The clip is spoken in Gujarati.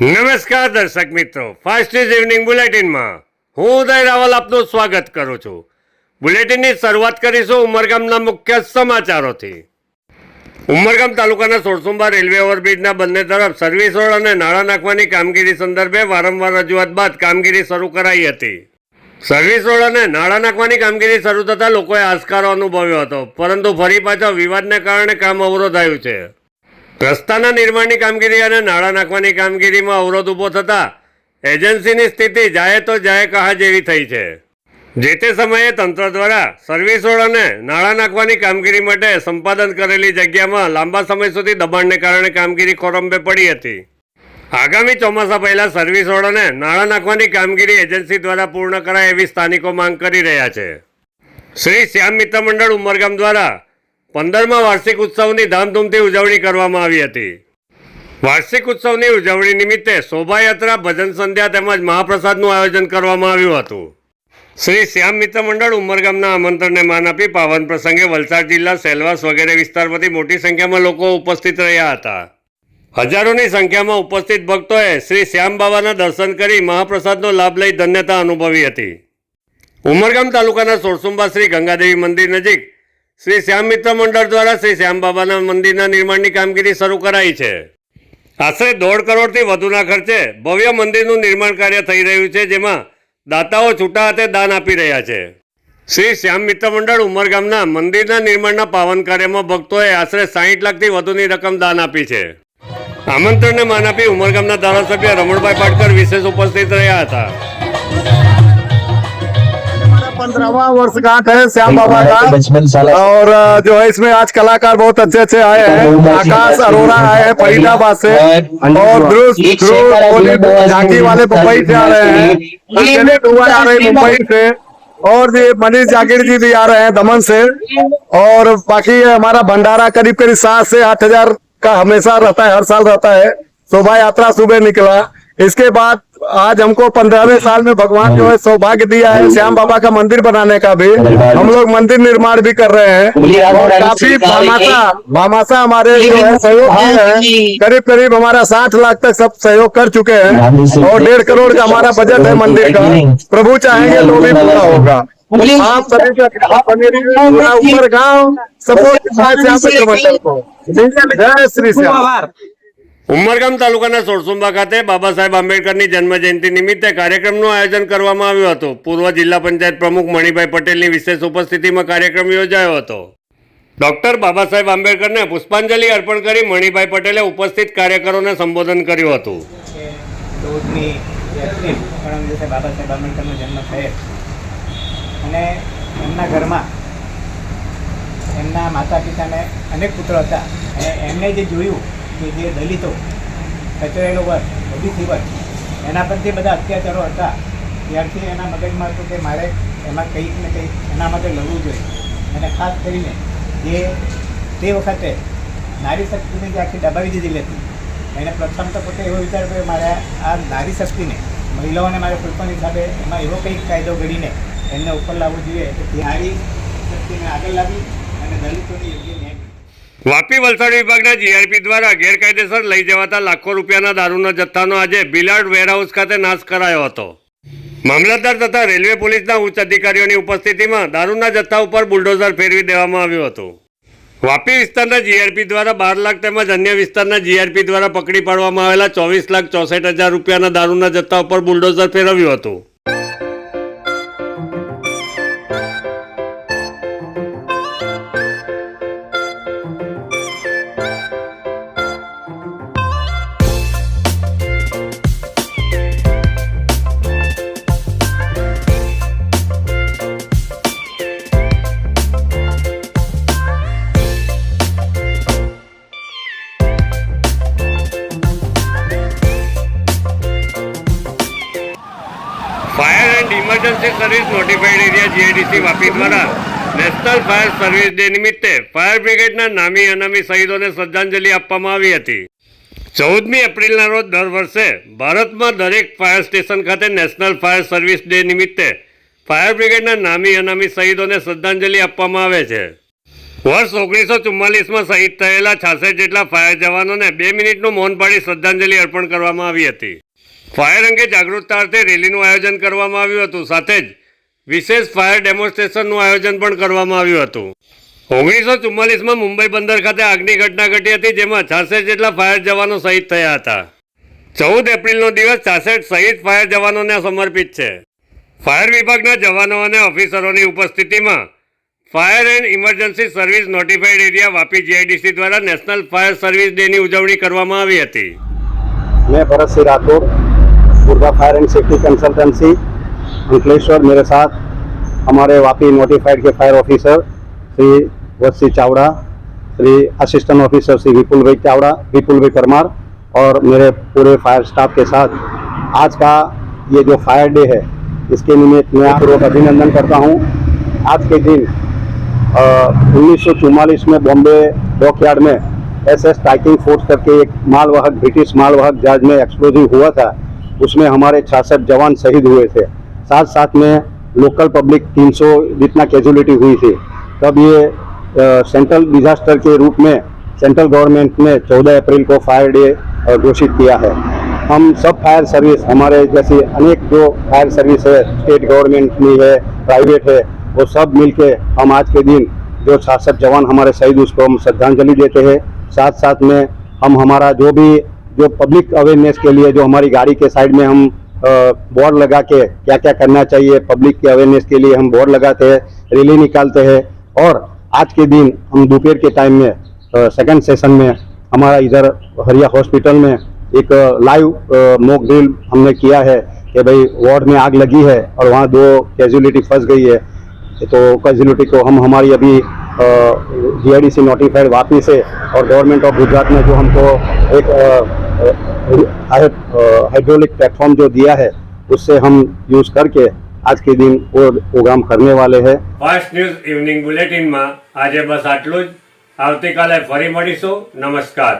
નમસ્કાર દર્શક મિત્રો. ફાસ્ટ ઇઝ ઇવનિંગ બુલેટિનમાં હું ઉદય રાવલ આપનું સ્વાગત કરું છું. બુલેટિનની શરૂઆત કરીશું ઉમરગામના મુખ્ય સમાચારોથી. ઉમરગામ તાલુકાના સોળસુંબા રેલવે ઓવરબ્રિજના બંને તરફ સર્વિસ રોડ અને નાણાં નાખવાની કામગીરી સંદર્ભે વારંવાર રજૂઆત બાદ કામગીરી શરૂ કરાઈ હતી. સર્વિસ રોડ અને નાણાં નાખવાની કામગીરી શરૂ થતાં લોકોએ આસ્કારો અનુભવ્યો હતો. પરંતુ ફરી પાછા વિવાદને કારણે કામ અવરોધાયું છે. રસ્તાના નિર્માણની કામગીરી અને નાણાં નાખવાની કામગીરીમાં અવરોધ ઊભો થતાં એજન્સીની સ્થિતિ જાય તો જાય કહા જેવી થઈ છે. જે તે સમયે તંત્ર દ્વારા સર્વિસ રોડ અને નાણાં નાખવાની કામગીરી માટે સંપાદન કરેલી જગ્યામાં લાંબા સમય સુધી દબાણને કારણે કામગીરી ખોરંબે પડી હતી. આગામી ચોમાસા પહેલા સર્વિસ રોડ અને નાણાં નાખવાની કામગીરી એજન્સી દ્વારા પૂર્ણ કરાય એવી સ્થાનિકો માંગ કરી રહ્યા છે. શ્રી શ્યામ મિત્ર મંડળ ઉમરગામ દ્વારા પંદરમા વાર્ષિક ઉત્સવની ધામધૂમથી ઉજવણી કરવામાં આવી હતી. વાર્ષિક ઉત્સવની ઉજવણી નિમિત્તે શોભાયાત્રા, ભજન સંધ્યા તેમજ મહાપ્રસાદનું આયોજન કરવામાં આવ્યું હતું. શ્રી શ્યામ મિત્ર મંડળ ઉમરગામના આમંત્રણને માન આપી પાવન પ્રસંગે વલસાડ જિલ્લા સેલવાસ વગેરે વિસ્તારમાંથી મોટી સંખ્યામાં લોકો ઉપસ્થિત રહ્યા હતા. હજારોની સંખ્યામાં ઉપસ્થિત ભક્તોએ શ્રી શ્યામ બાબાના દર્શન કરી મહાપ્રસાદનો લાભ લઈ ધન્યતા અનુભવી હતી. ઉમરગામ તાલુકાના સોરસુંબા શ્રી ગંગાદેવી મંદિર નજીક શ્રી શ્યામ મિત્ર મંડળ દ્વારા શ્રી શ્યામ બાબાના મંદિરના નિર્માણની કામગીરી શરૂ કરાઈ છે. આશરે દોઢ કરોડથી વધુના ખર્ચે ભવ્ય મંદિરનું નિર્માણ કાર્ય થઈ રહ્યું છે, જેમાં દાતાઓ છૂટા હાથે દાન આપી રહ્યા છે. શ્રી શ્યામ મિત્ર મંડળ ઉમરગામના મંદિરના નિર્માણના પાવન કાર્યમાં ભક્તોએ આશરે સાહીઠ લાખથી વધુની રકમ દાન આપી છે. આમંત્રણને માન આપી ઉમરગામના ધારાસભ્ય રમણભાઈ પાટકર વિશેષ ઉપસ્થિત રહ્યા હતા. पंद्रहवा वर्षगांठ है श्याम बाबा का। और जो है इसमें आज कलाकार बहुत अच्छे अच्छे आए हैं। आकाश अरोरा आए हैं फरीदाबाद से। और ध्रुव झांकी वाले मुंबई से आ रहे हैं। आ रही मुंबई से। और ये मनीष जागीर जी भी आ रहे हैं दमन से। और बाकी हमारा भंडारा करीब करीब सात से आठ हज़ार का हमेशा रहता है हर साल रहता है। शोभा यात्रा सुबह निकला। इसके बाद आज हमको पंद्रहवें साल में भगवान जो है सौभाग्य दिया है श्याम बाबा का मंदिर बनाने का भी। हम लोग मंदिर निर्माण भी कर रहे हैं। और काफ़ी भामाशा भामाशा हमारे जो है सहयोग किए हैं। करीब करीब हमारा साठ लाख तक सब सहयोग कर चुके हैं। और डेढ़ करोड़ का हमारा बजट है मंदिर का। प्रभु चाहेंगे तो भी पूरा होगा। आप सभी ऊपर गाँव सपोर्ट जय श्री श्याम। ઉમરગામ તાલુકાના સોરસુંબા ખાતે બાબા સાહેબ આંબેડકરની જન્મ જયંતિ નિમિત્તે કાર્યક્રમનું આયોજન કરવામાં આવ્યું હતું. પૂર્વ જિલ્લા પંચાયત પ્રમુખ મણિભાઈ પટેલની વિશેષ ઉપસ્થિતિમાં કાર્યક્રમ યોજાયો હતો. ડોક્ટર બાબા સાહેબ આંબેડકરને પુષ્પાંજલિ અર્પણ કરી મણિભાઈ પટેલે ઉપસ્થિત કાર્યકરોને સંબોધન કર્યું હતું. એમના એમના અનેક પુત્રો હતા. એમણે જે જોયું કે જે દલિતો કચરેલો વર્ગ ઓબીસી વર્ગ એના પર જે બધા અત્યાચારો હતા, ત્યારથી એના મગજમાં હતું કે મારે એમાં કંઈક ને કંઈક એના માટે લડવું જોઈએ અને ખાસ કરીને જે, તે વખતે નારી શક્તિને જે આખી દબાવી દીધી હતી, એને પ્રથમ તો પોતે એવો વિચાર કર્યો, મારે આ નારી શક્તિને, મહિલાઓને મારે કોઈપણ હિસાબે એમાં એવો કંઈક કાયદો ઘડીને એમને ઉપર લાવવો જોઈએ કે નારી શક્તિને આગળ લાવી અને દલિતોની યોગ્ય ન્યાય. વાપી વલસાડ વિભાગના જીઆરપી દ્વારા ગેરકાયદેસર લઈ જવાતા લાખો રૂપિયાના દારૂના જથ્થાનો આજે બિલાડ વેરહાઉસ ખાતે નાશ કરાયો હતો. મામલતદાર તથા રેલવે પોલીસના ઉચ્ચ અધિકારીઓની ઉપસ્થિતિમાં દારૂના જથ્થા ઉપર બુલડોઝર ફેરવી દેવામાં આવ્યું હતું. વાપી વિસ્તારના જીઆરપી દ્વારા બાર લાખ તેમજ અન્ય વિસ્તારના જીઆરપી દ્વારા પકડી પાડવામાં આવેલા ચોવીસ લાખ ચોસઠ હજાર રૂપિયાના દારૂના જથ્થા ઉપર બુલડોઝર ફેરવ્યું હતું. Emergency service notified area GIDC Vapi દ્વારા નેશનલ ફાયર સર્વિસ ડે નિમિત્તે ફાયર બ્રિગેડના નામી અનામી શહીદોને શ્રદ્ધાંજલિ આપવામાં આવી હતી. ચૌદમી એપ્રિલના રોજ દર વર્ષે ભારતમાં દરેક ફાયર સ્ટેશન ખાતે નેશનલ ફાયર સર્વિસ ડે નિમિત્તે ફાયર બ્રિગેડના નામી અનામી શહીદોને શ્રદ્ધાંજલિ આપવામાં આવે છે. વર્ષ ઓગણીસો ચુમ્માલીસમાં શહીદ થયેલા છાસઠ જેટલા ફાયર જવાનોને બે મિનિટનું મૌન પાડી શ્રદ્ધાંજલિ અર્પણ કરવામાં આવી હતી. ફાયર અંગે જાગૃતતા અર્થે રેલીનું આયોજન કરવામાં આવ્યું હતું. સાથે જ વિશેષ ફાયર ડેમોન્સ્ટ્રેશનનું આયોજન પણ કરવામાં આવ્યું હતું. ઓગણીસો ચુમ્માલીસમાં મુંબઈ બંદર ખાતે આગની ઘટના ઘટી હતી, જેમાં છાસઠ જેટલા ફાયર જવાનો શહીદ થયા હતા. ચૌદ એપ્રિલનો દિવસ છાસઠ શહીદ ફાયર જવાનોને સમર્પિત છે. ફાયર વિભાગના જવાનો અને ઓફિસરોની ઉપસ્થિતિમાં fire and emergency service notified area Vapi GIDC દ્વારા નેશનલ ફાયર સર્વિસ ડેની ઉજવણી કરવામાં આવી હતી. મેં Bharatsinh Rathod Durga fire and safety consultancy, Ankleshwar मेरे साथ, हमारे वापी नोटिफाइड के fire officer Shri Vatsi Chavda, Shri assistant officer Shri Vipul bhai Chavda, Vipul भाई परमार, और मेरे पूरे फायर स्टाफ के साथ। आज का ये जो फायर डे है, इसके निमित्त मैं पूर्वक अभिनंदन करता हूँ। आज के दिन उन्नीस सौ चौवालीस में बॉम्बे डॉकयार्ड में एस एस टाइकिंग फोर्स करके एक मालवाहक, ब्रिटिश मालवाहक जहाज़ में एक्सप्लोजिव हुआ था। उसमें हमारे छियासठ जवान शहीद हुए थे। साथ साथ में लोकल पब्लिक 300 जितना कैजुअलिटी हुई थी। तब ये सेंट्रल डिजास्टर के रूप में सेंट्रल गवर्नमेंट ने 14 अप्रैल को फायर डे घोषित किया है। हम सब फायर सर्विस हमारे जैसी अनेक जो फायर सर्विस है स्टेट गवर्नमेंट में है प्राइवेट है, वो सब मिलके हम आज के दिन जो छियासठ जवान हमारे शहीद, उसको हम श्रद्धांजलि देते हैं। साथ साथ में हम हमारा जो भी जो पब्लिक अवेयरनेस के लिए, जो हमारी गाड़ी के साइड में हम बोर्ड लगा के क्या क्या करना चाहिए पब्लिक के अवेयरनेस के लिए हम बोर्ड लगाते हैं रैली निकालते हैं और आज के दिन हम दोपहर के टाइम में सेकंड सेशन में हमारा इधर हरिया हॉस्पिटल में एक लाइव मॉक ड्रिल हमने किया है कि भाई वार्ड में आग लगी है और वहाँ दो कैजुअलिटी फंस गई है। तो कैजुअलिटी को हम, हमारी अभी G I D C notified Vapi से और गवर्नमेंट ऑफ़ गुजरात ने जो हमको एक हाइड्रोलिक प्लेटफॉर्म जो दिया है उससे हम यूज़ करके आज के दिन वो प्रोग्राम करने वाले हैं ફાસ્ટ ન્યૂઝ ઇવનિંગ બુલેટિનમાં આજે બસ આટલું જ આવતીકાલે ફરી મળીશું નમસ્કાર